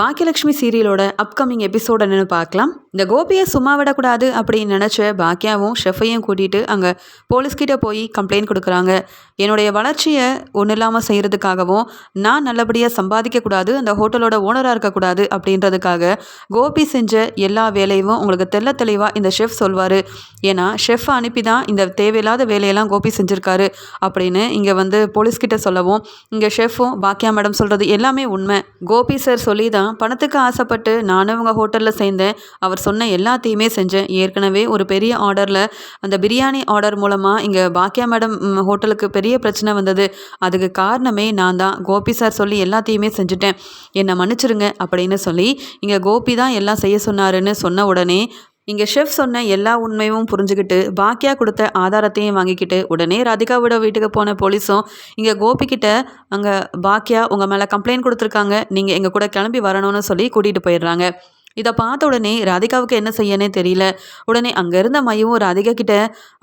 Baakiyalakshmi சீரியலோட upcoming episode என்னென்னு பார்க்கலாம். இந்த கோபியை சும்மா விடக்கூடாது அப்படின்னு நினச்ச பாக்கியாவும் ஷெஃபையும் கூட்டிகிட்டு அங்கே போலீஸ்கிட்ட போய் கம்ப்ளைண்ட் கொடுக்குறாங்க. என்னுடைய வளர்ச்சியை ஒன்றும் இல்லாமல் செய்கிறதுக்காகவும் நான் நல்லபடியாக சம்பாதிக்கக்கூடாது அந்த ஹோட்டலோட ஓனராக இருக்கக்கூடாது அப்படின்றதுக்காக கோபி செஞ்ச எல்லா வேலையும் உங்களுக்கு தெள்ள தெளிவாக இந்த ஷெஃப் சொல்வார். ஏன்னா ஷெஃப் அனுப்பி தான் இந்த தேவையில்லாத வேலையெல்லாம் கோபி செஞ்சுருக்காரு அப்படின்னு இங்கே வந்து போலீஸ்கிட்ட சொல்லவும் இங்கே ஷெஃப்பும் பாக்கியா மேடம் சொல்கிறது எல்லாமே உண்மை. கோபி சார் சொல்லி தான் பணத்துக்கு ஆசைப்பட்டு நானும் உங்கள் ஹோட்டலில் சேர்ந்தேன் அவர் சொன்ன எல்லாத்தையுமே செஞ்சேன். ஏற்கனவே ஒரு பெரிய ஆர்டரில் அந்த பிரியாணி ஆர்டர் மூலமாக இங்கே பாக்கியா மேடம் ஹோட்டலுக்கு பெரிய பிரச்சனை வந்தது. அதுக்கு காரணமே நான் தான். கோபி சார் சொல்லி எல்லாத்தையுமே செஞ்சுட்டேன். என்னை மன்னிச்சிருங்க அப்படின்னு சொல்லி இங்கே கோபி தான் எல்லாம் செய்ய சொன்னாருன்னு சொன்ன உடனே இங்கே ஷெஃப் சொன்ன எல்லா உண்மையும் புரிஞ்சுக்கிட்டு பாக்கியா கொடுத்த ஆதாரத்தையும் வாங்கிக்கிட்டு உடனே ராதிகாவோட வீட்டுக்கு போன போலீஸும் இங்கே கோபிக்கிட்ட அங்கே பாக்கியா உங்கள் மேலே கம்ப்ளைண்ட் கொடுத்துருக்காங்க. நீங்கள் எங்கள் கூட கிளம்பி வரணும்னு சொல்லி கூட்டிகிட்டு போயிடுறாங்க. இதை பார்த்த உடனே ராதிகாவுக்கு என்ன செய்யனே தெரியல. உடனே அங்கே இருந்த மையவும் ராதிகா கிட்ட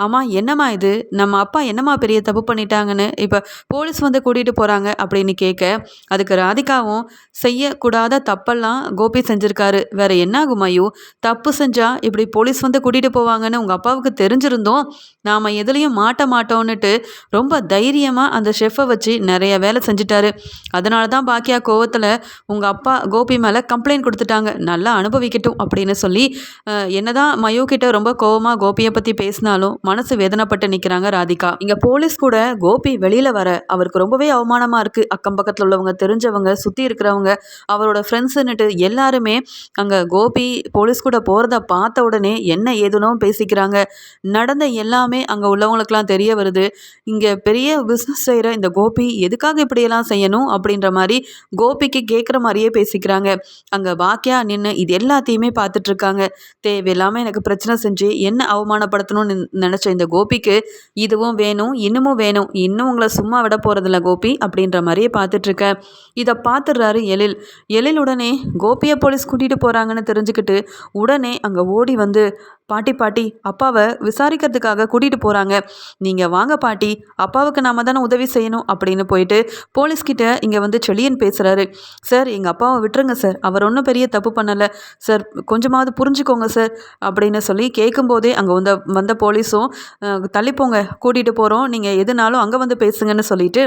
அம்மா என்னம்மா இது? நம்ம அப்பா என்னம்மா பெரிய தப்பு பண்ணிட்டாங்கன்னு? இப்போ போலீஸ் வந்து கூட்டிகிட்டு போகிறாங்க அப்படின்னு கேட்க அதுக்கு ராதிகாவும் செய்யக்கூடாத தப்பெல்லாம் கோபி செஞ்சுருக்காரு. வேறு என்ன ஆகும் தப்பு செஞ்சால் இப்படி போலீஸ் வந்து கூட்டிகிட்டு போவாங்கன்னு உங்கள் அப்பாவுக்கு தெரிஞ்சிருந்தோம். நாம் எதுலேயும் மாட்ட மாட்டோன்னுட்டு ரொம்ப தைரியமாக அந்த ஷெஃபை வச்சு நிறைய வேலை செஞ்சுட்டாரு. அதனால தான் பாக்கியா கோவத்தில் உங்கள் அப்பா கோபி மேலே கம்ப்ளைண்ட் கொடுத்துட்டாங்க. நல்லா அனுபவிக்கட்டும் அப்படின்னு சொல்லி என்னதான் மயோ கிட்ட ரொம்ப கோவமாக கோபியை பற்றி பேசினாலும் மனசு வேதனைப்பட்டு நிற்கிறாங்க ராதிகா. இங்கே போலீஸ் கூட கோபி வெளியில் வர அவருக்கு ரொம்பவே அவமானமாக இருக்குது அக்கம் பக்கத்தில் உள்ளவங்க தெரிஞ்சவங்க சுற்றி இருக்கிறவங்க அவரோட ஃப்ரெண்ட்ஸுன்னுட்டு எல்லாருமே அங்கே கோபி போலீஸ் கூட போகிறத பார்த்த உடனே என்ன ஏதுனோ பேசிக்கிறாங்க. நடந்த எல்லாமே அங்கே உள்ளவங்களுக்குலாம் தெரிய வருது. இங்கே பெரிய பிஸ்னஸ் செய்கிற இந்த கோபி எதுக்காக இப்படியெல்லாம் செய்யணும் அப்படின்ற மாதிரி கோபிக்கு கேட்குற மாதிரியே பேசிக்கிறாங்க. அங்கே பாக்கியா நின்று இது எல்லாத்தையுமே பார்த்துட்டு இருக்காங்க தேவையில்லாமல் எனக்கு பிரச்சனை செஞ்சு என்ன அவமானப்படுத்தணும்னு நினச்ச இந்த கோபிக்கு இதுவும் வேணும் இன்னமும் வேணும் இன்னும் உங்களை சும்மா விட போகிறதில்ல கோபி அப்படின்ற மாதிரியே பார்த்துட்ருக்கேன் இதை பார்த்துடுறாரு எழில். எழில் உடனே கோபியை போலீஸ் கூட்டிகிட்டு போகிறாங்கன்னு தெரிஞ்சுக்கிட்டு உடனே அங்கே ஓடி வந்து பாட்டி பாட்டி அப்பாவை விசாரிக்கிறதுக்காக கூட்டிகிட்டு போகிறாங்க நீங்கள் வாங்க பாட்டி அப்பாவுக்கு நாம தானே உதவி செய்யணும் அப்படின்னு போயிட்டு போலீஸ்கிட்ட இங்கே வந்து செழியன் பேசுகிறாரு சார் எங்கள் அப்பாவை விட்டுருங்க சார். அவர் ஒன்றும் பெரிய தப்பு பண்ணலை. சார் கொஞ்சமாவது புரிஞ்சுக்கோங்க சார் அப்படின்னு சொல்லி கேட்கும்போதே அங்கே வந்த வந்த போலீஸும் தள்ளிப்போங்க. கூட்டிகிட்டு போகிறோம் நீங்கள் எதுனாலும் அங்கே வந்து பேசுங்கன்னு சொல்லிட்டு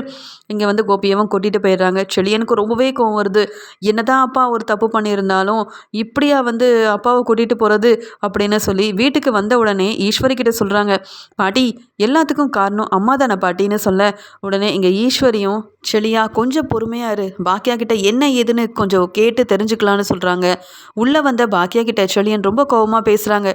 இங்கே வந்து கோபியவும் கூட்டிகிட்டு போயிடுறாங்க. செழியனுக்கு ரொம்பவே கோவம் வருது. என்னதான் அப்பா ஒரு தப்பு பண்ணியிருந்தாலும் இப்படியா வந்து அப்பாவை கூட்டிகிட்டு போகிறது அப்படின்னு சொல்லி வீட்டுக்கு வந்த உடனே ஈஸ்வரி கிட்ட சொல்கிறாங்க பாட்டி எல்லாத்துக்கும் காரணம் அம்மா தானே பாட்டின்னு சொல்ல. உடனே இங்கே ஈஸ்வரியும் செளியா கொஞ்சம் பொறுமையாக இரு. பாக்கியா கிட்ட என்ன ஏதுன்னு கொஞ்சம் கேட்டு தெரிஞ்சுக்கலான்னு சொல்கிறாங்க உள்ளே வந்த பாக்கியா கிட்ட செளியன் ரொம்ப கோவமாக பேசுகிறாங்க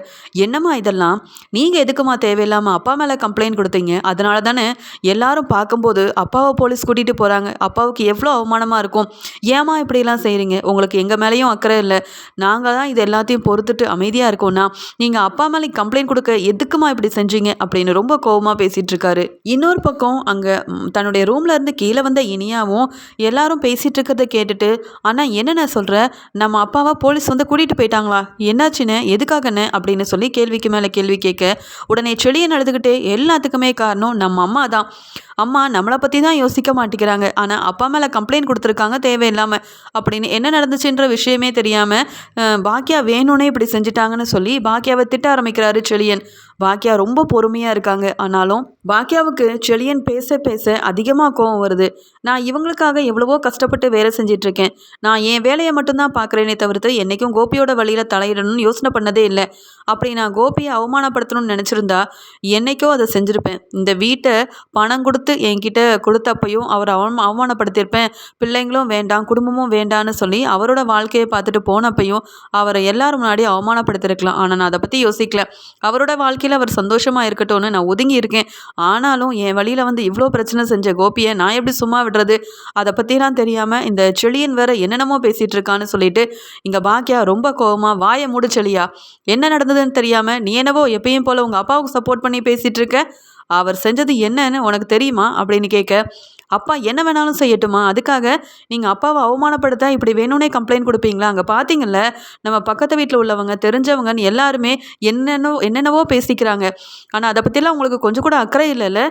என்னம்மா இதெல்லாம்? நீங்கள் எதுக்குமா தேவையில்லாமல் அப்பா மேலே கம்ப்ளைண்ட் கொடுத்தீங்க? அதனால தானே எல்லாரும் பார்க்கும்போது அப்பாவை போலீஸ் கூட்டிகிட்டு போகிறாங்க அப்பாவுக்கு எவ்வளோ அவமானமாக இருக்கும். ஏமா இப்படிலாம் செய்கிறீங்க உங்களுக்கு எங்கள் மேலேயும் அக்கறை இல்லை. நாங்கள் தான் இது எல்லாத்தையும் பொறுத்துட்டு அமைதியாக இருக்கோம்னா நீங்கள் அப்பா மேலே கம்ப்ளைண்ட் கொடுக்க எதுக்குமா இப்படி செஞ்சீங்க? அப்படின்னு ரொம்ப கோவமாக பேசிகிட்டு இருக்காரு. இன்னொரு பக்கம் அங்கே தன்னுடைய ரூமில் இருந்து கீழே வந்த இனியாவும் எல்லாரும் பேசிகிட்டு இருக்கிறத கேட்டுட்டு ஆனால் என்னென்ன சொல்கிற நம்ம அப்பாவை போலீஸ் வந்து கூட்டிகிட்டு போயிட்டாங்களா? என்னாச்சுன்னு? எதுக்காகன்னு? அப்படின்னு சொல்லி கேள்விக்கு மேலே கேள்வி கேட்க உடனே செடியை நடந்துக்கிட்டே எல்லாத்துக்குமே காரணம் நம்ம அம்மா தான். அம்மா நம்மளை பற்றி தான் யோசிக்க மாட்டேங்கிறாங்க ஆனால் அப்பா மேலே கம்ப்ளைண்ட் கொடுத்துருக்காங்க தேவையில்லாமல் அப்படின்னு என்ன நடந்துச்சுன்ற விஷயமே தெரியாமல் பாக்கியா வேணும்னே இப்படி செஞ்சுட்டாங்கன்னு சொல்லி பாக்கியாவை திட்ட ஆரம்பிக்கிறாரு செழியன். பாக்கியா ரொம்ப பொறுமையாக இருக்காங்க. ஆனாலும் பாக்கியாவுக்கு செழியன் பேச பேச அதிகமாக கோவம் வருது. நான் இவங்களுக்காக எவ்வளவோ கஷ்டப்பட்டு வேலை செஞ்சிட்ருக்கேன். நான் என் வேலையை மட்டும்தான் பார்க்குறேனே தவிர்த்து என்றைக்கும் கோபியோட வழியில் தலையிடணும்னு யோசனை பண்ணதே இல்லை. அப்படி நான் கோபியை அவமானப்படுத்தணும்னு நினச்சிருந்தா என்றைக்கோ அதை செஞ்சுருப்பேன். இந்த வீட்டை பணம் கொடுத்து என்கிட்ட கொடுத்தப்பையும் அவரை அவன் அவமானப்படுத்தியிருப்பேன். பிள்ளைங்களும் வேண்டாம் குடும்பமும் வேண்டான்னு சொல்லி அவரோட வாழ்க்கையை பார்த்துட்டு போனப்பையும் அவரை எல்லாரும் முன்னாடி அவமானப்படுத்திருக்கலாம். ஆனால் நான் அதை பற்றி யோசிக்கல. அவரோட வாழ்க்கையில் அவர் சந்தோஷமாக இருக்கட்டும்னு நான் ஒதுங்கி இருக்கேன். ஆனாலும் என் வழியில் வந்து இவ்வளோ பிரச்சனை செஞ்ச கோபியை நான் எப்படி சும்மா விடுறது? அதை பற்றிலாம் தெரியாமல் இந்த செளியன் வேற என்னென்னமோ பேசிகிட்டு இருக்கான்னு சொல்லிட்டு இங்கே பாக்கியா ரொம்ப கோபமாக வாயை மூடு செளியா என்ன நடந்ததுன்னு தெரியாமல் நீ என்னவோ எப்பயும் போல் உங்கள் அப்பாவுக்கு சப்போர்ட் பண்ணி பேசிகிட்டு இருக்க? அவர் செஞ்சது என்னன்னு உனக்கு தெரியுமா? அப்படின்னு கேட்க அப்பா என்ன வேணாலும் செய்யட்டுமா? அதுக்காக நீங்கள் அப்பாவை அவமானப்படுத்த இப்படி வேணும்னே கம்ப்ளைண்ட் கொடுப்பீங்களா? அங்கே பார்த்தீங்கல்ல நம்ம பக்கத்து வீட்டில் உள்ளவங்க தெரிஞ்சவங்கன்னு எல்லாருமே என்னென்னோ என்னென்னவோ பேசிக்கிறாங்க. ஆனால் அதை பற்றிலாம் உங்களுக்கு கொஞ்சம் கூட அக்கறை இல்லைல்ல?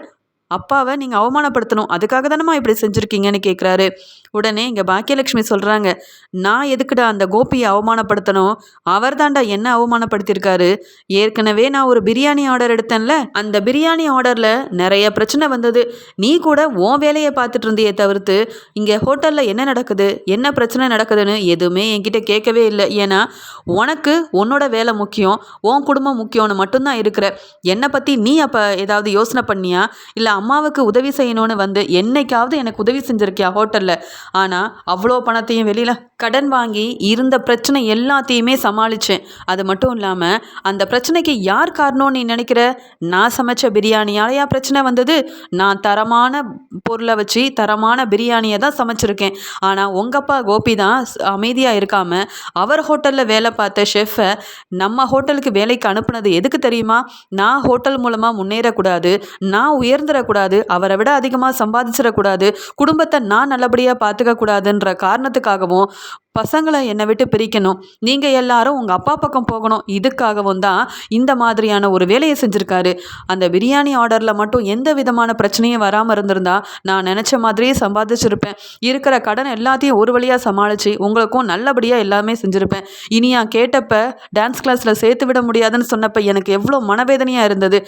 அப்பாவை நீங்கள் அவமானப்படுத்தணும். அதுக்காக தானம்மா இப்படி செஞ்சுருக்கீங்கன்னு கேட்குறாரு உடனே இங்கே பாக்கியலட்சுமி சொல்கிறாங்க நான் எதுக்குடா அந்த கோபியை அவமானப்படுத்தணும்? அவர் தாண்டா என்ன அவமானப்படுத்தியிருக்காரு? ஏற்கனவே நான் ஒரு பிரியாணி ஆர்டர் எடுத்தேன்ல அந்த பிரியாணி ஆர்டரில் நிறைய பிரச்சனை வந்தது. நீ கூட உன் வேலையை பார்த்துட்டு இருந்தியே தவிர்த்து இங்கே ஹோட்டலில் என்ன நடக்குது? என்ன பிரச்சனை நடக்குதுன்னு எதுவுமே என்கிட்ட கேட்கவே இல்லை. ஏன்னா உனக்கு உன்னோட வேலை முக்கியம் உன் குடும்பம் முக்கியம்னு மட்டும்தான் இருக்கிற. என்னை பற்றி நீ அப்போ ஏதாவது யோசனை பண்ணியா? இல்லை அம்மாவுக்கு உதவி செய்யணும்னு வந்து என்னைக்காவது எனக்கு உதவி செஞ்சுருக்கியா ஹோட்டலில்? ஆனால் அவ்வளோ பணத்தையும் வெளியில் கடன் வாங்கி இருந்த பிரச்சனை எல்லாத்தையுமே சமாளித்தேன் அது மட்டும் இல்லாமல் அந்த பிரச்சனைக்கு யார் காரணம்னு நீ நினைக்கிற? நான் சமைச்ச பிரியாணியாலையா பிரச்சனை வந்தது? நான் தரமான பொருளை வச்சு தரமான பிரியாணியை தான் சமைச்சிருக்கேன். ஆனால் உங்கள் அப்பா கோபி தான் அமைதியாக இருக்காமல் அவர் ஹோட்டலில் வேலை பார்த்த ஷெஃப்பை நம்ம ஹோட்டலுக்கு வேலைக்கு அனுப்புனது எதுக்கு தெரியுமா? நான் ஹோட்டல் மூலமாக முன்னேறக்கூடாது. நான் உயர்ந்துடக்கூடாது கூடாது அவரை விட அதிகமாக சம்பாதிச்சிடக்கூடாது குடும்பத்தை நான் நல்லபடியாக பார்த்துக்க கூடாதுன்ற காரணத்துக்காகவும் பசங்களை என்னை விட்டு பிரிக்கணும். நீங்கள் எல்லாரும் உங்கள் அப்பா பக்கம் போகணும். இதுக்காகவும் தான் இந்த மாதிரியான ஒரு வேலையை செஞ்சுருக்காரு. அந்த பிரியாணி ஆர்டரில் மட்டும் எந்த விதமான பிரச்சனையும் வராமல் இருந்திருந்தா நான் நினச்ச மாதிரியே சம்பாதிச்சிருப்பேன். இருக்கிற கடன் எல்லாத்தையும் ஒரு வழியாக சமாளித்து உங்களுக்கும் நல்லபடியாக எல்லாமே செஞ்சுருப்பேன். இனியா கேட்டப்ப டான்ஸ் கிளாஸில் சேர்த்து விட முடியாதுன்னு சொன்னப்ப எனக்கு எவ்வளோ மனவேதனையாக இருந்தது.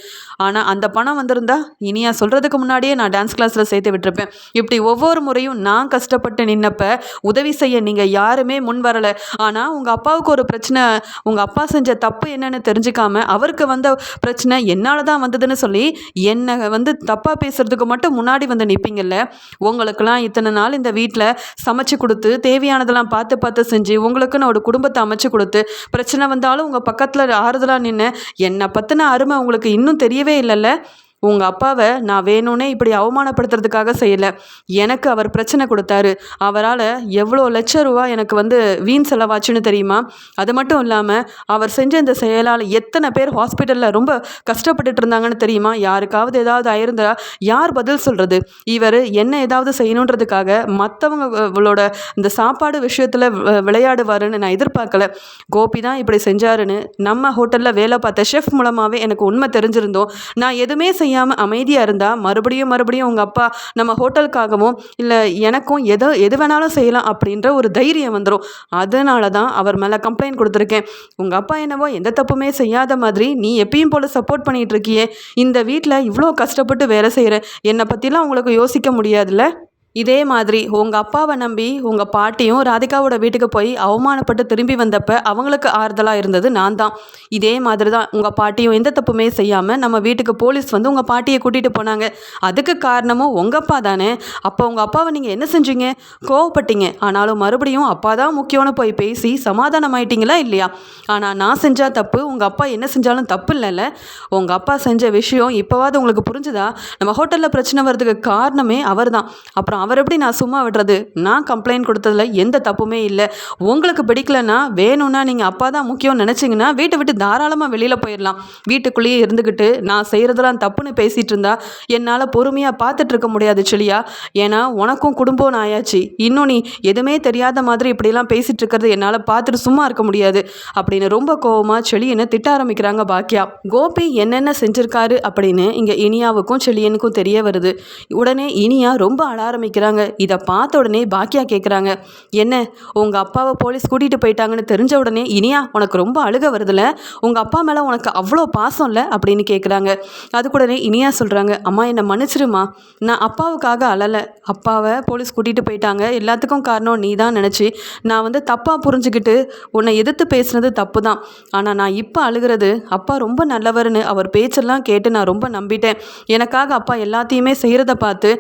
ஆனால் அந்த பணம் வந்திருந்தா இனியா சொல்கிறதுக்கு முன்னாடியே நான் டான்ஸ் கிளாஸில் சேர்த்து விட்டுருப்பேன். இப்படி ஒவ்வொரு முறையும் நான் கஷ்டப்பட்டு நின்னப்ப உதவி செய்ய நீங்கள் யார் யாருமே முன் வரலை ஆனால் உங்கள் அப்பாவுக்கு ஒரு பிரச்சனை உங்கள் அப்பா செஞ்ச தப்பு என்னன்னு தெரிஞ்சுக்காம அவருக்கு வந்த பிரச்சனை என்னால் தான் வந்ததுன்னு சொல்லி என்னை வந்து தப்பாக பேசுகிறதுக்கு மட்டும் முன்னாடி வந்து நிற்பீங்கல்ல உங்களுக்கெல்லாம் இத்தனை நாள் இந்த வீட்டில் சமைச்சு கொடுத்து தேவையானதெல்லாம் பார்த்து பார்த்து செஞ்சு உங்களுக்குன்னு ஒரு குடும்பத்தை அமைச்சு கொடுத்து பிரச்சனை வந்தாலும் உங்கள் பக்கத்தில் ஆறுதலாக நின்று என்னை பற்றின அருமை உங்களுக்கு இன்னும் தெரியவே இல்லைல்ல. உங்கள் அப்பாவை நான் வேணும்னே இப்படி அவமானப்படுத்துறதுக்காக செய்யலை. எனக்கு அவர் பிரச்சனை கொடுத்தாரு. அவரால் எவ்வளோ லட்ச ரூபா எனக்கு வந்து வீண் செலவாச்சுன்னு தெரியுமா? அது மட்டும் இல்லாமல் அவர் செஞ்ச இந்த செயலால் எத்தனை பேர் ஹாஸ்பிட்டலில் ரொம்ப கஷ்டப்பட்டுட்டு இருந்தாங்கன்னு தெரியுமா? யாருக்காவது ஏதாவது ஆயிருந்தா யார் பதில் சொல்கிறது இவர் என்ன ஏதாவது செய்யணுன்றதுக்காக மற்றவங்களோட இந்த சாப்பாடு விஷயத்தில் விளையாடுவாருன்னு நான் எதிர்பார்க்கல. கோபி தான் இப்படி செஞ்சாருன்னு நம்ம ஹோட்டலில் வேலை பார்த்த ஷெஃப் மூலமாகவே எனக்கு உண்மை தெரிஞ்சிருந்தோம். நான் எதுவுமே செய்ய செய்யாமல் அமைதியாக இருந்தால் மறுபடியும் மறுபடியும் உங்கள் அப்பா நம்ம ஹோட்டலுக்காகவும் இல்லை எனக்கும் எதோ எது வேணாலும் செய்யலாம் அப்படின்ற ஒரு தைரியம் வந்துடும் அதனால தான் அவர் மேலே கம்ப்ளைண்ட் கொடுத்துருக்கேன். உங்கள் அப்பா என்னவோ எந்த தப்புமே செய்யாத மாதிரி நீ எப்பயும் போல் சப்போர்ட் பண்ணிகிட்டு இருக்கியே. இந்த வீட்டில் இவ்வளோ கஷ்டப்பட்டு வேலை செய்கிற என்னை பற்றிலாம் உங்களுக்கு யோசிக்க முடியாதுல்ல? இதே மாதிரி உங்கள் அப்பாவை நம்பி உங்கள் பாட்டியும் ராதிகாவோட வீட்டுக்கு போய் அவமானப்பட்டு திரும்பி வந்தப்ப அவங்களுக்கு ஆறுதலாக இருந்தது நான் தான். இதே மாதிரி தான் உங்கள் பாட்டியும் எந்த தப்புமே செய்யாமல் நம்ம வீட்டுக்கு போலீஸ் வந்து உங்கள் பாட்டியை கூட்டிகிட்டு போனாங்க. அதுக்கு காரணமும் உங்கள் அப்பா தானே. அப்போ உங்கள் அப்பாவை நீங்கள் என்ன செஞ்சீங்க? கோவப்பட்டீங்க. ஆனாலும் மறுபடியும் அப்பா தான் முக்கியம்னு போய் பேசி சமாதானம் ஆயிட்டீங்களா இல்லையா? ஆனால் நான் செஞ்சால் தப்பு உங்கள் அப்பா என்ன செஞ்சாலும் தப்பு இல்லைல்ல. உங்கள் அப்பா செஞ்ச விஷயம் இப்போவாது உங்களுக்கு புரிஞ்சுதா? நம்ம ஹோட்டலில் பிரச்சனை வர்றதுக்கு காரணமே அவர் தான் அப்புறம் அவர் எப்படி நான் சும்மா விடுறது? நான் கம்ப்ளைண்ட் கொடுத்ததில் எந்த தப்புமே இல்லை. உங்களுக்கு பிடிக்கலன்னா வேணும்னா நீங்கள் அப்பா தான் முக்கியம் நினச்சிங்கன்னா வீட்டை விட்டு தாராளமாக வெளியில் போயிடலாம். வீட்டுக்குள்ளேயே இருந்துக்கிட்டு நான் செய்கிறதெல்லாம் தப்புன்னு பேசிகிட்டு இருந்தா என்னால் பொறுமையாக பார்த்துட்டு இருக்க முடியாது செளியா ஏன்னா உனக்கும் குடும்பம் ஆயாச்சு. இன்னும் நீ எதுவுமே தெரியாத மாதிரி இப்படிலாம் பேசிகிட்டு இருக்கிறது என்னால் பார்த்துட்டு சும்மா இருக்க முடியாது. அப்படின்னு ரொம்ப கோவமாக செளியனை திட்ட ஆரம்பிக்கிறாங்க பாக்கியா கோபி என்னென்ன செஞ்சுருக்காரு அப்படின்னு இங்கே இனியாவுக்கும் செளியனுக்கும் தெரிய வருது. உடனே இனியா ரொம்ப அழ ஆரம்பிக்கிறாங்க இதை பார்த்த உடனே பாக்கியா கேட்குறாங்க. என்ன உங்கள் அப்பாவை போலீஸ் கூட்டிகிட்டு போயிட்டாங்கன்னு தெரிஞ்ச உடனே இனியா உனக்கு ரொம்ப அழுக வருதுல்ல உங்கள் அப்பா மேலே உனக்கு அவ்வளோ பாசம் இல்லை? அப்படின்னு கேட்குறாங்க. அதுக்கூடனே இனியா சொல்கிறாங்க அம்மா என்னை மன்னிச்சிருமா நான் அப்பாவுக்காக அழலை. அப்பாவை போலீஸ் கூட்டிகிட்டு போயிட்டாங்க. எல்லாத்துக்கும் காரணம் நீ தான் நினச்சி. நான் வந்து தப்பாக புரிஞ்சுக்கிட்டு உன்னை எதிர்த்து பேசுனது தப்பு தான் ஆனால் நான் இப்போ அழுகிறது அப்பா ரொம்ப நல்லவர்னு அவர் பேச்செல்லாம் கேட்டு நான் ரொம்ப நம்பிட்டேன். எனக்காக அப்பா எல்லாத்தையுமே செய்கிறத பார்த்து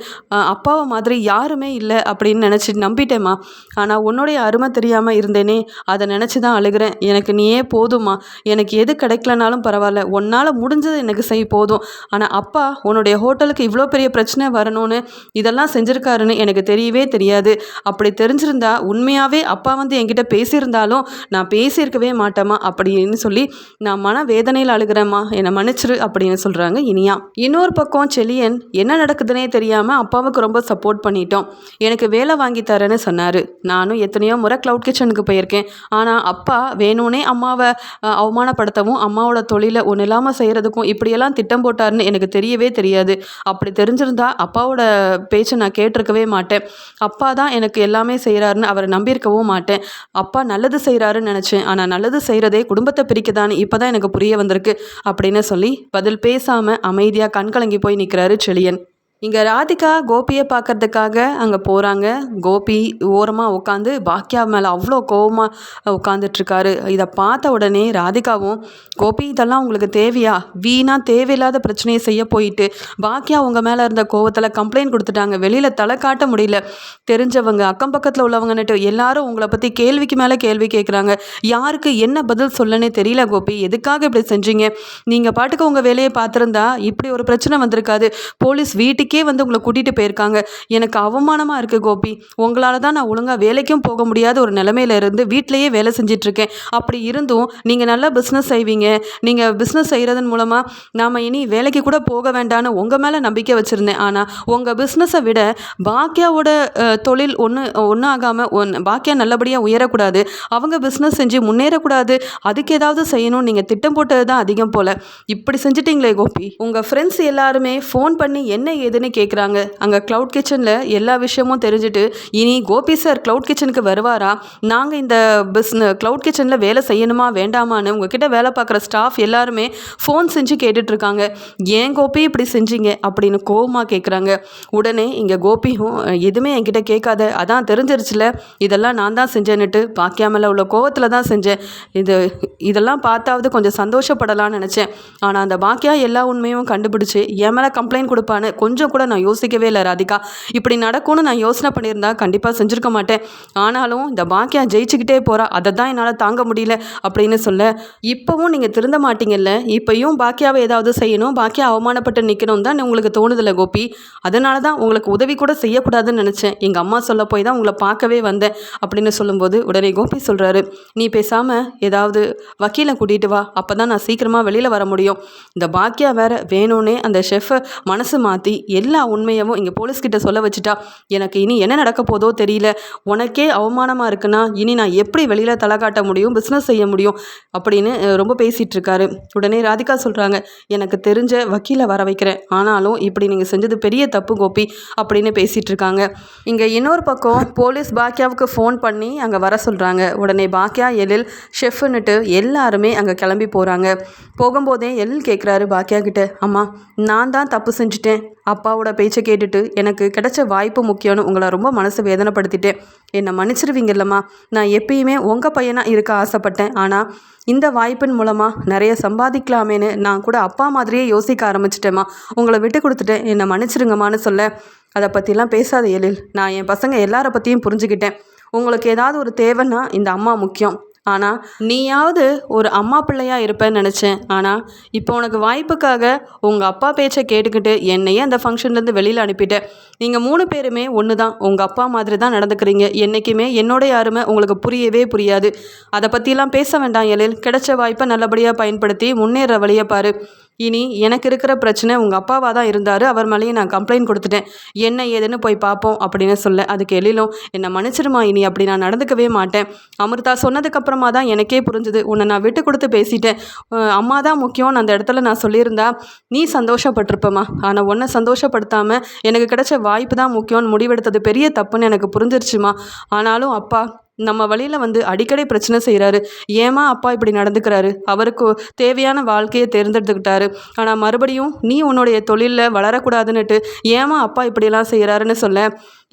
அப்பாவை மாதிரி யாருமே இல்லை அப்படின்னு நினச்சி நம்பிட்டேம்மா. ஆனால் உன்னுடைய அருமை தெரியாமல் இருந்தேனே அதை நினச்சி தான் அழுகிறேன். எனக்கு நீயே போதும்மா. எனக்கு எது கிடைக்கலனாலும் பரவாயில்ல. உன்னால் முடிஞ்சது எனக்கு செய் போதும். ஆனால் அப்பா உன்னுடைய ஹோட்டலுக்கு இவ்வளோ பெரிய பிரச்சனை வரணும்னு இதெல்லாம் செஞ்சுருக்காருன்னு எனக்கு தெரியவே தெரியாது. அப்படி தெரிஞ்சிருந்தா உண்மையாகவே அப்பா வந்து என்கிட்ட பேசியிருந்தாலும் நான் பேசியிருக்கவே மாட்டேம்மா அப்படின்னு சொல்லி நான் மன வேதனையில் அழுகிறேம்மா. என்னை மன்னிச்சிரு அப்படின்னு சொல்கிறாங்க இனியா. இன்னொரு பக்கம் செலியன் என்ன நடக்குதுன்னே தெரியாமல் அப்பாவுக்கு ரொம்ப சப்போர்ட் பண்ணிட்டோம். எனக்கு வேலை வாங்கி தரேன்னு சொன்னார். நானும் எத்தனையோ முறை க்ளவுட் கிச்சனுக்கு போயிருக்கேன். ஆனால் அப்பா வேணும்னே அம்மாவை அவமானப்படுத்தவும் அம்மாவோட தொழிலை ஒன்றும் இல்லாமல் செய்கிறதுக்கும் இப்படியெல்லாம் திட்டம் போட்டாருன்னு எனக்கு தெரியவே தெரியாது. அப்படி தெரிஞ்சிருந்தா அப்பாவோட பேச்சை நான் கேட்டிருக்கவே மாட்டேன். அப்பா தான் எனக்கு எல்லாமே செய்கிறாருன்னு அவரை நம்பியிருக்கவும் மாட்டேன். அப்பா நல்லது செய்கிறாருன்னு நினச்சேன். ஆனால் நல்லது செய்கிறதே குடும்பத்தை பிரிக்கதான்னு இப்போ தான் எனக்கு புரிய வந்திருக்கு. அப்படின்னு சொல்லி பதில் பேசாமல் அமைதியாக கண்கலங்கி போய் நிற்கிறாரு செழியன். இங்கே ராதிகா கோபியை பார்க்கறதுக்காக அங்கே போகிறாங்க கோபி ஓரமாக உட்காந்து பாக்கியா மேலே அவ்வளோ கோவமாக உட்காந்துட்ருக்காரு இதை பார்த்த உடனே ராதிகாவும் கோபி இதெல்லாம் உங்களுக்கு தேவையா? வீணாக தேவையில்லாத பிரச்சனையை செய்ய போயிட்டு பாக்கியா உங்கள் மேலே இருந்த கோவத்தில் கம்ப்ளைண்ட் கொடுத்துட்டாங்க. வெளியில் தலை காட்ட முடியல. தெரிஞ்சவங்க அக்கம் பக்கத்தில் உள்ளவங்கன்னுட்டு எல்லாரும் உங்களை பற்றி கேள்விக்கு மேலே கேள்வி கேட்குறாங்க யாருக்கு என்ன பதில் சொல்லனே தெரியல கோபி. எதுக்காக இப்படி செஞ்சீங்க? நீங்கள் பாட்டுக்கு உங்கள் வேலையை பார்த்துருந்தா இப்படி ஒரு பிரச்சனை வந்திருக்காது. போலீஸ் வீட்டுக்கு வந்து உங்களை கூட்டிகிட்டு போயிருக்காங்க. எனக்கு அவமானமாக இருக்குது கோபி. உங்களால் தான் நான் ஒழுங்காக வேலைக்கும் போக முடியாத ஒரு நிலமையில இருந்து வீட்டிலையே வேலை செஞ்சிட்ருக்கேன் அப்படி இருந்தும் நீங்கள் நல்லா பிஸ்னஸ் செய்வீங்க. நீங்கள் பிஸ்னஸ் செய்கிறதன் மூலமாக நாம் இனி வேலைக்கு கூட போக வேண்டான்னு உங்கள் மேலே நம்பிக்கை வச்சுருந்தேன். ஆனால் உங்கள் பிஸ்னஸை விட பாக்கியாவோட தொழில் ஒன்று ஒன்றும் ஆகாமல் ஒன் பாக்கியா நல்லபடியாக உயரக்கூடாது. அவங்க பிஸ்னஸ் செஞ்சு முன்னேறக்கூடாது. அதுக்கு ஏதாவது செய்யணும்னு நீங்கள் திட்டம் போட்டது தான் அதிகம் போல். இப்படி செஞ்சிட்டிங்களே கோபி. உங்கள் ஃப்ரெண்ட்ஸ் எல்லாருமே ஃபோன் பண்ணி என்ன ஏதுன்னு கேட்குறாங்க அங்கே க்ளவுட் கிச்சனில் எல்லா விஷயமும் தெரிஞ்சுட்டு இனி கோபி சார் க்ளவுட் கிச்சனுக்கு வருவாரா? நாங்கள் இந்த பிஸ்ன க்ளவுட் கிச்சனில் வேலை செய்யணுமா வேண்டாமான்னு உங்ககிட்ட வேலை பார்க்குற ஸ்டாஃப் எல்லாருமே ஃபோன் செஞ்சு கேட்டுட்ருக்காங்க. ஏன் கோபி இப்படி செஞ்சீங்க? அப்படின்னு கோவமாக கேட்குறாங்க உடனே இங்கே கோபியும் எதுவுமே என்கிட்ட கேட்காத அதான் தெரிஞ்சிருச்சுல இதெல்லாம் நான் தான் செஞ்சேன்னுட்டு பாக்கியாமல உள்ள கோவத்தில் தான் செஞ்சேன். இது இதெல்லாம் பார்த்தாவது கொஞ்சம் சந்தோஷப்படலாம்னு நினச்சேன். ஆனால் அந்த பாக்கியா எல்லா உண்மையும் கண்டுபிடிச்சு என் மேலே கம்ப்ளைண்ட் கொடுப்பான்னு கொஞ்சம் கூட நான் யோசிக்கவே இல்லை ராதிகா. இப்படி நடக்கும்னு நான் யோசனை பண்ணியிருந்தா கண்டிப்பாக செஞ்சுருக்க மாட்டேன். ஆனாலும் இந்த பாக்கியா ஜெயிச்சுக்கிட்டே போகிறா அதை தான் என்னால் தாங்க முடியல அப்படின்னு சொல்ல இப்போவும் நீங்கள் திருந்த மாட்டீங்கல்ல? இப்போயும் பாக்கியாவை ஏதாவது செய்யணும்? பாக்கியா அவமானப்பட்டு நிற்கணும் தான் உங்களுக்கு தோணுதில்ல கோபி? அதனால தான் உங்களுக்கு உதவி கூட செய்யக்கூடாதுன்னு நினச்சேன். எங்கள் அம்மா சொல்ல போய் தான் உங்களை பார்க்கவே வந்தேன் அப்படின்னு சொல்லும்போது உடனே கோபி சொல்கிறாரு நீ பேசாமல் ஏதாவது வக்கீலை கூட்டிகிட்டு வா. அப்போ தான் நான் சீக்கிரமாக வெளியில் வர முடியும். இந்த பாக்கியா வேற வேணும்னே அந்த ஷெஃப்பை மனசு மாற்றி எல்லா உண்மையவும் இங்கே போலீஸ்கிட்ட சொல்ல வச்சுட்டா எனக்கு இனி என்ன நடக்க போதோ தெரியல. உனக்கே அவமானமாக இருக்குன்னா இனி நான் எப்படி வெளியில் தலை காட்ட முடியும் பிஸ்னஸ் செய்ய முடியும் அப்படின்னு ரொம்ப பேசிகிட்டு இருக்காரு. உடனே ராதிகா சொல்கிறாங்க எனக்கு தெரிஞ்ச வக்கீலை வர வைக்கிறேன். ஆனாலும் இப்படி நீங்கள் செஞ்சது பெரிய தப்பு கோபி அப்படின்னு பேசிகிட்டு இருக்காங்க. இங்கே இன்னொரு பக்கம் போலீஸ் பாக்கியாவுக்கு ஃபோன் பண்ணி அங்கே வர சொல்கிறாங்க உடனே பாக்கியா எழில் ஷெஃப்னுட்டு எல்லாருமே அங்கே கிளம்பி போகிறாங்க போகும்போதே எழில் கேட்குறாரு பாக்கியா கிட்ட அம்மா நான் தான் தப்பு செஞ்சுட்டேன். அப்பாவோட பேச்சை கேட்டுட்டு எனக்கு கிடைச்ச வாய்ப்பு முக்கியம்னு உங்களை ரொம்ப மனசு வேதனைப்படுத்திட்டேன் என்னை மன்னிச்சிருவீங்கல்லம்மா. நான் எப்பயுமே உங்கள் பையனாக இருக்க ஆசைப்பட்டேன். ஆனால் இந்த வாய்ப்பின் மூலமாக நிறைய சம்பாதிக்கலாமேன்னு நான் கூட அப்பா மாதிரியே யோசிக்க ஆரம்பிச்சிட்டேம்மா. உங்களை விட்டு கொடுத்துட்டேன் என்னை மன்னிச்சிருங்கம்மான்னு சொல்ல. அதை பற்றிலாம் பேசாத எழில். நான் என் பசங்க எல்லார பற்றியும் புரிஞ்சுக்கிட்டேன். உங்களுக்கு ஏதாவது ஒரு தேவைன்னா இந்த அம்மா முக்கியம். ஆனால் நீயாவது ஒரு அம்மா பிள்ளையாக இருப்பேன்னு நினச்சேன். ஆனால் இப்போ உனக்கு வாய்ப்புக்காக உங்கள் அப்பா பேச்சை கேட்டுக்கிட்டு என்னையே அந்த ஃபங்க்ஷன்லேருந்து வெளியில் அனுப்பிட்டேன் நீங்கள் மூணு பேருமே ஒன்று தான் உங்கள் அப்பா மாதிரி தான் நடந்துக்கிறீங்க. என்றைக்குமே என்னோட யாருமே உங்களுக்கு புரியவே புரியாது. அதை பற்றிலாம் பேச வேண்டாம் எழில். கிடைச்ச வாய்ப்பை நல்லபடியாக பயன்படுத்தி முன்னேற வழியை பாரு. இனி எனக்கு இருக்கிற பிரச்சனை உங்கள் அப்பாவாக தான் இருந்தார் அவர் மேலேயே நான் கம்ப்ளைண்ட் கொடுத்துட்டேன். என்ன ஏதுன்னு போய் பார்ப்போம் அப்படின்னு சொல்ல அதுக்கு எழிலும் என்னை மன்னிச்சிருமா இனி அப்படி நான் நடந்துக்கவே மாட்டேன். அமிர்தா சொன்னதுக்கப்புறமா தான் எனக்கே புரிஞ்சுது உன்னை நான் விட்டு கொடுத்து பேசிட்டேன். அம்மா தான் முக்கியம்னு அந்த இடத்துல நான் சொல்லியிருந்தா நீ சந்தோஷப்பட்டிருப்பமா ஆனால் உன்னை சந்தோஷப்படுத்தாமல் எனக்கு கிடைச்ச வாய்ப்பு தான் முக்கியம்னு முடிவெடுத்தது பெரிய தப்புன்னு எனக்கு புரிஞ்சிருச்சுமா. ஆனாலும் அப்பா நம்ம வழியில் வந்து அடிக்கடி பிரச்சனை செய்கிறாரு ஏமா அப்பா இப்படி நடந்துக்கிறாரு? அவருக்கு தேவையான வாழ்க்கையை தேர்ந்தெடுத்துக்கிட்டாரு. ஆனால் மறுபடியும் நீ உன்னுடைய தொழிலில் வளரக்கூடாதுன்னுட்டு ஏமா அப்பா இப்படியெல்லாம் செய்கிறாருன்னு சொல்ல.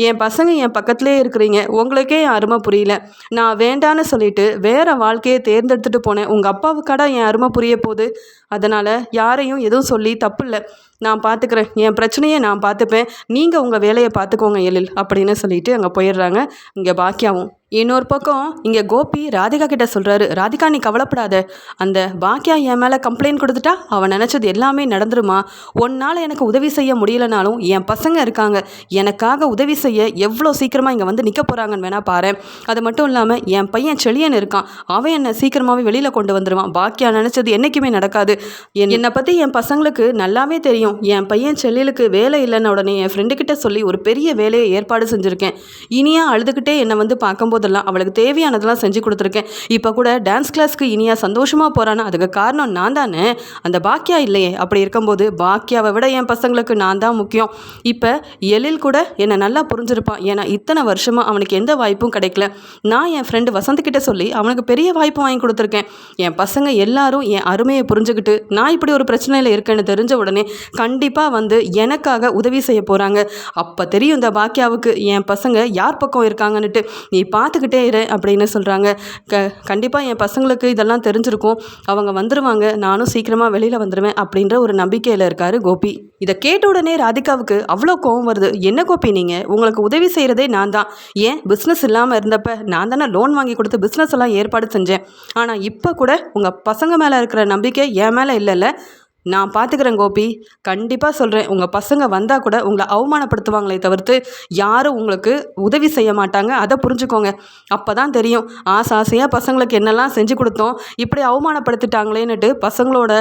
என் பசங்க என் பக்கத்துலேயே இருக்கிறீங்க. உங்களுக்கே என் அருமை புரியல. நான் வேண்டான்னு சொல்லிட்டு வேற வாழ்க்கையை தேர்ந்தெடுத்துட்டு போனேன். உங்கள் அப்பாவுக்காடா என் அருமை புரிய போகுது? அதனால் யாரையும் எதுவும் சொல்லி தப்பு இல்லை நான் பார்த்துக்கிறேன் என் பிரச்சனையை நான் பார்த்துப்பேன் நீங்கள் உங்கள் வேலையை பார்த்துக்கோங்க எழில். அப்படின்னு சொல்லிட்டு அங்கே போயிடுறாங்க. இங்கே பாக்கியாவும் இன்னொரு பக்கம் இங்கே கோபி ராதிகா கிட்ட சொல்கிறாரு ராதிகா நீ கவலைப்படாத. அந்த பாக்கியா என் மேலே கம்ப்ளைண்ட் கொடுத்துட்டா அவன் நினச்சது எல்லாமே நடந்துருமா? ஒன்னால் எனக்கு உதவி செய்ய முடியலனாலும் என் பசங்க இருக்காங்க. எனக்காக உதவி செய்ய எவ்வளோ சீக்கிரமாக இங்கே வந்து நிற்க போகிறாங்கன்னு வேணா பாரு அது மட்டும் இல்லாமல் என் பையன் செழியன் இருக்கான். அவன் என்னை சீக்கிரமாகவே வெளியில் கொண்டு வந்துடுவான் பாக்கியா நினச்சது என்றைக்குமே நடக்காது. என் என்னை பற்றி என் பசங்களுக்கு நல்லாவே தெரியும். என் பையன் செல்லியலுக்கு வேலை இல்லைன்னு உடனே என் ஃப்ரெண்டுக்கிட்ட சொல்லி ஒரு பெரிய வேலையை ஏற்பாடு செஞ்சுருக்கேன். இனியா அழுதுகிட்டே என்னை வந்து போதெல்லாம் அவளுக்கு தேவையானதெல்லாம் செஞ்சு கொடுத்துருக்கேன். இப்போ கூட டான்ஸ் கிளாஸ்க்கு இனியா சந்தோஷமாக போகிறான்னா அதுக்கு காரணம் நான் தானே? அந்த பாக்கியா இல்லையே. அப்படி இருக்கும்போது பாக்கியாவை விட என் பசங்களுக்கு நான் தான் முக்கியம். இப்போ எழில் கூட என்னை நல்லா புரிஞ்சிருப்பான். ஏன்னா இத்தனை வருஷமாக அவனுக்கு எந்த வாய்ப்பும் கிடைக்கல. நான் என் ஃப்ரெண்டு வசந்த்கிட்ட சொல்லி அவனுக்கு பெரிய வாய்ப்பு வாங்கி கொடுத்துருக்கேன். என் பசங்க எல்லாரும் என் அருமையை புரிஞ்சுக்கிட்டு நான் இப்படி ஒரு பிரச்சனையில் இருக்கேன்னு தெரிஞ்ச உடனே கண்டிப்பாக வந்து எனக்காக உதவி செய்ய போகிறாங்க அப்போ தெரியும் இந்த பாக்கியாவுக்கு என் பசங்க யார் பக்கம் இருக்காங்கன்னுட்டு. நீ பார்த்துக்கிட்டே இரு அப்படின்னு சொல்கிறாங்க க கண்டிப்பாக என் பசங்களுக்கு இதெல்லாம் தெரிஞ்சிருக்கும். அவங்க வந்துடுவாங்க நானும் சீக்கிரமாக வெளியில் வந்துடுவேன் அப்படின்ற ஒரு நம்பிக்கையில் இருக்கார் கோபி. இதை கேட்ட உடனே ராதிகாவுக்கு அவ்வளோ கோவம் வருது. என்ன கோபி நீங்கள் உங்களுக்கு உதவி செய்கிறதே நான் தான். ஏன்? பிஸ்னஸ் இல்லாமல் இருந்தப்ப நான் தானே லோன் வாங்கி கொடுத்து பிஸ்னஸ் எல்லாம் ஏற்பாடு செஞ்சேன். ஆனால் இப்போ கூட உங்கள் பசங்க மேலே இருக்கிற நம்பிக்கை என் மேலே இல்லைல்ல. நான் பார்த்துக்கிறேன் கோபி. கண்டிப்பாக சொல்கிறேன் உங்கள் பசங்க வந்தால் கூட உங்களை அவமானப்படுத்துவாங்களே தவிர்த்து யாரும் உங்களுக்கு உதவி செய்ய மாட்டாங்க. அதை புரிஞ்சுக்கோங்க. அப்போ தான் தெரியும். ஆசை ஆசையாக பசங்களுக்கு என்னெல்லாம் செஞ்சு கொடுத்தோம். இப்படி அவமானப்படுத்திட்டாங்களேன்னுட்டு பசங்களோட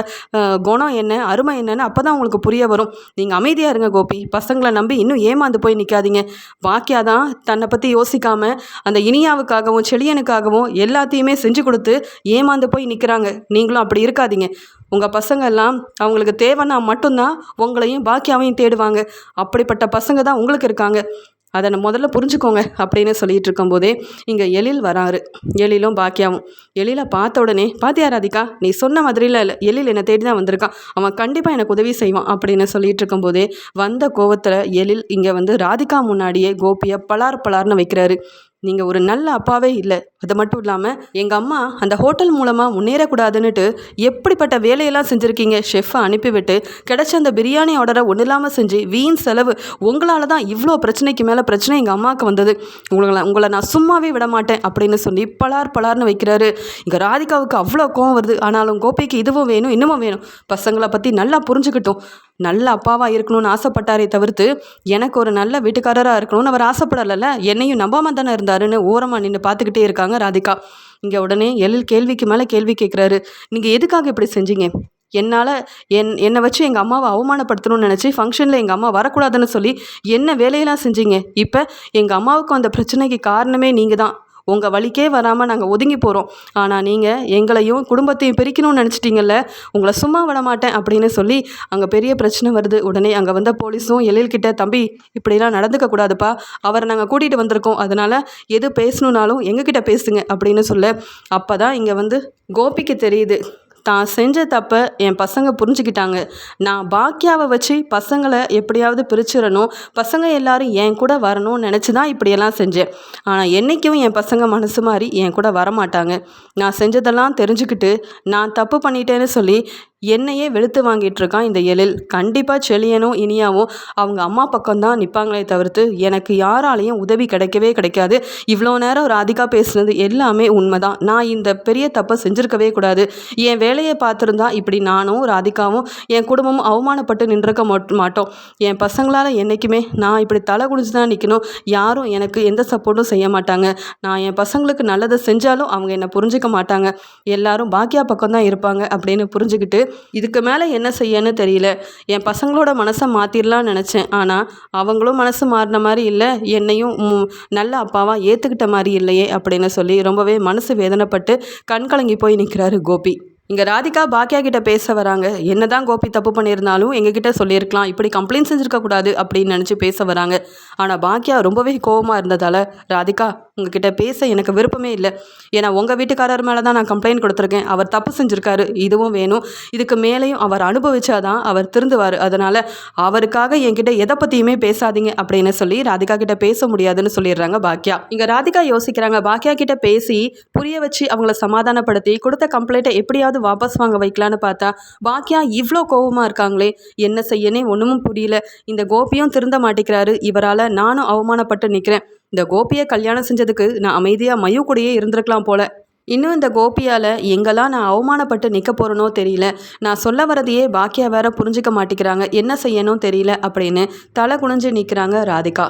குணம் என்ன அருமை என்னன்னு அப்போ தான் உங்களுக்கு புரிய வரும். நீங்கள் அமைதியாக இருங்க கோபி. பசங்களை நம்பி இன்னும் ஏமாந்து போய் நிற்காதீங்க பாக்கியா தான் தன்னை பற்றி யோசிக்காமல் அந்த இனியாவுக்காகவும் செழியனுக்காகவும் எல்லாத்தையுமே செஞ்சு கொடுத்து ஏமாந்து போய் நிற்கிறாங்க நீங்களும் அப்படி இருக்காதீங்க. உங்கள் பசங்கள்லாம் அவங்களுக்கு தேவைன்னா மட்டும்தான் உங்களையும் பாக்கியாவையும் தேடுவாங்க. அப்படிப்பட்ட பசங்க தான் உங்களுக்கு இருக்காங்க. அதை நம்ம முதல்ல புரிஞ்சுக்கோங்க அப்படின்னு சொல்லிட்டு இருக்கும்போதே இங்கே எழில் வராரு. எழிலும் பாக்கியாவும் எழிலை பார்த்த உடனே பாத்தியா ராதிகா நீ சொன்ன மாதிரியில் இல்லை எழில் என்னை தேடி தான் வந்திருக்கான். அவன் கண்டிப்பாக எனக்கு உதவி செய்வான். அப்படின்னு சொல்லிட்டு இருக்கும்போதே வந்த கோவத்தில் எழில் இங்கே வந்து ராதிகா முன்னாடியே கோபியை பலார் பலார்னு வைக்கிறாரு. நீங்கள் ஒரு நல்ல அப்பாவே இல்லை. அது மட்டும் இல்லாமல் எங்கள் அம்மா அந்த ஹோட்டல் மூலமாக முன்னேறக்கூடாதுன்னுட்டு எப்படிப்பட்ட வேலையெல்லாம் செஞ்சுருக்கீங்க ஷெஃப்பை அனுப்பிவிட்டு கிடச்ச அந்த பிரியாணி ஆர்டரை ஒன்றும் இல்லாமல் செஞ்சு வீண் செலவு உங்களால் தான் இவ்வளோ பிரச்சனைக்கு மேலே பிரச்சனை எங்கள் அம்மாவுக்கு வந்தது. உங்களை உங்களை நான் சும்மாவே விட மாட்டேன் அப்படின்னு சொல்லி பலார் பலார்னு வைக்கிறாரு. இங்கே ராதிகாவுக்கு அவ்வளோ கோவம் வருது. ஆனாலும் கோபிக்கு இதுவும் வேணும் இன்னமும் வேணும். பசங்களை பற்றி நல்லா புரிஞ்சுக்கிட்டோம். நல்ல அப்பாவாக இருக்கணும்னு ஆசைப்பட்டாரே தவிர்த்து எனக்கு ஒரு நல்ல வீட்டுக்காரராக இருக்கணும்னு அவர் ஆசைப்படலைல்ல? என்னையும் நம்பாம தானே இருந்தாருன்னு ஓரமாக நின்று பார்த்துக்கிட்டே இருக்காங்க ராதிகா. இங்கே உடனே எழில் கேள்விக்கு மேலே கேள்வி கேட்குறாரு நீங்கள் எதுக்காக இப்படி செஞ்சீங்க? என்னால் என் என்னை வச்சு எங்கள் அம்மாவை அவமானப்படுத்தணும்னு நினச்சி ஃபங்க்ஷனில் எங்கள் அம்மா வரக்கூடாதுன்னு சொல்லி என்ன வேலையெல்லாம் செஞ்சீங்க? இப்போ எங்கள் அம்மாவுக்கு அந்த பிரச்சனைக்கு காரணமே நீங்கள் தான் உங்கள் வழிக்கே வராமல் நாங்கள் ஒதுங்கி போகிறோம் ஆனால் நீங்கள் எங்களையும் குடும்பத்தையும் பிரிக்கணும்னு நினச்சிட்டிங்கல்ல உங்களை சும்மா விட மாட்டேன் அப்படின்னு சொல்லி அங்கே பெரிய பிரச்சனை வருது. உடனே அங்கே வந்த போலீஸும் எழில்கிட்ட தம்பி இப்படிலாம் நடந்துக்க கூடாதுப்பா. அவரை நாங்கள் கூட்டிகிட்டு வந்திருக்கோம். அதனால் எது பேசணுன்னாலும் எங்ககிட்ட பேசுங்க அப்படின்னு சொல்ல அப்போ தான் இங்கே வந்து கோபிக்கு தெரியுது. தான் செஞ்ச தப்பை என் பசங்க புரிஞ்சுக்கிட்டாங்க. நான் பாக்கியாவை வச்சு பசங்களை எப்படியாவது பிரிச்சிடணும். பசங்க எல்லாரும் என் கூட வரணும்னு நினச்சி தான் இப்படியெல்லாம் செஞ்சேன். ஆனால் என்றைக்கும் என் பசங்க மனசு மாதிரி என் கூட வரமாட்டாங்க. நான் செஞ்சதெல்லாம் தெரிஞ்சுக்கிட்டு நான் தப்பு பண்ணிட்டேன்னு சொல்லி என்னையே வெளுத்து வாங்கிட்டு இருக்கான் இந்த எழில். கண்டிப்பாக செழியனும் இனியாவும் அவங்க அம்மா பக்கம்தான் நிற்பாங்களே தவிர்த்து எனக்கு யாராலையும் உதவி கிடைக்கவே கிடைக்காது. இவ்வளோ நேரம் ராதிகா பேசுனது எல்லாமே உண்மைதான். நான் இந்த பெரிய தப்பை செஞ்சுருக்கவே கூடாது. என் வேலையை பார்த்துருந்தா இப்படி நானும் ராதிகாவும் என் குடும்பமும் அவமானப்பட்டு நின்றுக்க மாட்டோம். என் பசங்களால் என்றைக்குமே நான் இப்படி தலை குனிஞ்சு தான் நிற்கணும் யாரும் எனக்கு எந்த சப்போர்ட்டும் செய்ய மாட்டாங்க. நான் என் பசங்களுக்கு நல்லதை செஞ்சாலும் அவங்க என்னை புரிஞ்சுக்க மாட்டாங்க. எல்லாரும் பாக்கியா பக்கம் தான் இருப்பாங்க அப்படின்னு புரிஞ்சுக்கிட்டு இதுக்கு மேலே என்ன செய்யன்னு தெரியல. என் பசங்களோட மனசை மாற்றிடலான்னு நினச்சேன். ஆனால் அவங்களும் மனசு மாறின மாதிரி இல்லை. என்னையும் நல்ல அப்பாவாக ஏற்றுக்கிட்ட மாதிரி இல்லையே அப்படின்னு சொல்லி ரொம்பவே மனசு வேதனைப்பட்டு கண் கலங்கி போய் நிற்கிறாரு கோபி. இங்கே ராதிகா பாக்கியா கிட்ட பேச வராங்க. என்னதான் கோபி தப்பு பண்ணியிருந்தாலும் எங்ககிட்ட சொல்லியிருக்கலாம். இப்படி கம்ப்ளைண்ட் செஞ்சுருக்கக்கூடாது அப்படின்னு நினச்சி பேச வராங்க. ஆனால் பாக்கியா ரொம்பவே கோவமாக இருந்ததால் ராதிகா உங்ககிட்ட பேச எனக்கு விருப்பமே இல்லை. ஏன்னா உங்கள் வீட்டுக்காரர் மேலே தான் நான் கம்ப்ளைண்ட் கொடுத்துருக்கேன். அவர் தப்பு செஞ்சுருக்காரு. இதுவும் வேணும். இதுக்கு மேலேயும் அவர் அனுபவிச்சாதான் அவர் திருந்துவார். அதனால் அவருக்காக என்கிட்ட எதை பற்றியுமே பேசாதீங்க அப்படின்னு சொல்லி ராதிகா கிட்ட பேச முடியாதுன்னு சொல்லிடுறாங்க பாக்கியா இங்கே ராதிகா யோசிக்கிறாங்க. பாக்கியா கிட்ட பேசி புரிய வச்சு அவங்கள சமாதானப்படுத்தி கொடுத்த கம்ப்ளைண்ட்டை எப்படியாவது வாபஸ் வாங்க வைக்கலான்னு பார்த்தா பாக்கியா இவ்வளோ கோவமாக இருக்காங்களே என்ன செய்யனே ஒன்றுமும் புரியல. இந்த கோபியும் திருந்த மாட்டேங்கிறாரு. இவரால் நானும் அவமானப்பட்டு நிற்கிறேன் இந்த கோபியை கல்யாணம் செஞ்சதுக்கு நான் அமைதியாக மயு கூடயே இருந்திருக்கலாம் போல. இன்னும் இந்த கோபியால் எங்கெல்லாம் நான் அவமானப்பட்டு நிற்க போகிறனோ தெரியல. நான் சொல்ல வரதையே பாக்கியா வேற புரிஞ்சிக்க மாட்டேங்கிறாங்க. என்ன செய்யணும் தெரியல அப்படின்னு தலை குனிஞ்சு நிற்கிறாங்க ராதிகா.